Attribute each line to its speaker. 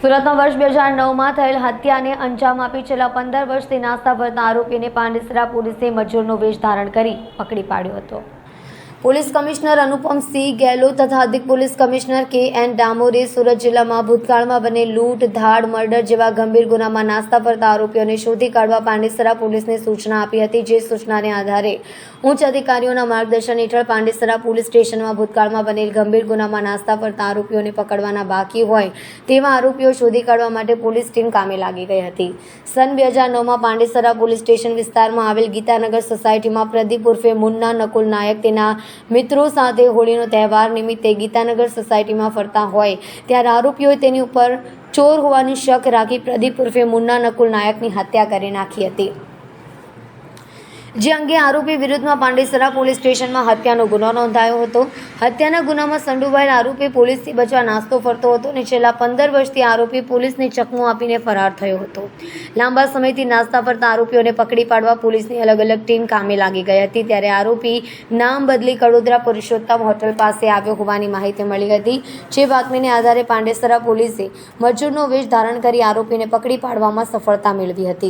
Speaker 1: સુરતમાં વર્ષ બે હજાર નવમાં થયેલ હત્યાને અંજામ આપી છેલ્લા પંદર વર્ષથી નાસ્તા ભરતા આરોપીને પાંડેસરા પોલીસે મજૂરનો વેશ ધારણ કરી પકડી પાડ્યો હતો. પોલીસ કમિશનર અનુપમસિંહ ગેહલોત તથા અધિક પોલીસ કમિશનર કે એન ડામોરે સુરત જિલ્લામાં ભૂતકાળમાં બને લૂંટ, ધાડ, મર્ડર જેવા ગંભીર ગુનામાં નાસ્તા ફરતા આરોપીઓને શોધી કાઢવા પાંડેસરા પોલીસને સૂચના આપી હતી, જે સૂચનાને આધારે ઉચ્ચ અધિકારીઓના માર્ગદર્શન હેઠળ પાંડેસરા પોલીસ સ્ટેશનમાં ભૂતકાળમાં બનેલ ગંભીર ગુનામાં નાસ્તા ફરતા આરોપીઓને પકડવાના બાકી હોય તેવા આરોપીઓ શોધી કાઢવા માટે પોલીસ ટીમ કામે લાગી ગઈ હતી. સન બે હજાર નવમાં પાંડેસરા પોલીસ સ્ટેશન વિસ્તારમાં આવેલ ગીતાનગર સોસાયટીમાં પ્રદીપ ઉર્ફે મુન્ના નકુલ નાયક તેના મિત્રો સાથે હોળીનો તહેવાર નિમિત્તે ગીતાનગર સોસાયટીમાં ફરતા હોય, ત્યારે આરોપીઓએ તેની ઉપર ચોર હોવાની શક રાખી પ્રદીપ ઉર્ફે મુન્ના નકુલ નાયકની હત્યા કરી નાખી હતી. જે અંગે આરોપી વિરુદ્ધમાં પાંડેસરા પોલીસ સ્ટેશનમાં હત્યાનો ગુનો નોંધાયો હતો. હત્યાના ગુનામાં સંડુભાઈ આરોપી પોલીસથી બચવા નાસ્તો ફરતો હતો અને છેલ્લા પંદર વર્ષથી આરોપી પોલીસને ચકમો આપીને ફરાર થયો હતો. લાંબા સમયથી નાસ્તા ફરતા આરોપીઓને પકડી પાડવા પોલીસની અલગ અલગ ટીમ કામે લાગી ગઈ હતી. ત્યારે આરોપી નામ બદલી કડોદરા પુરુષોત્તમ હોટલ પાસે આવ્યો હોવાની માહિતી મળી હતી. જે બાતમીને આધારે પાંડેસરા પોલીસે મજૂરનો વેશ ધારણ કરી આરોપીને પકડી પાડવામાં સફળતા મેળવી હતી.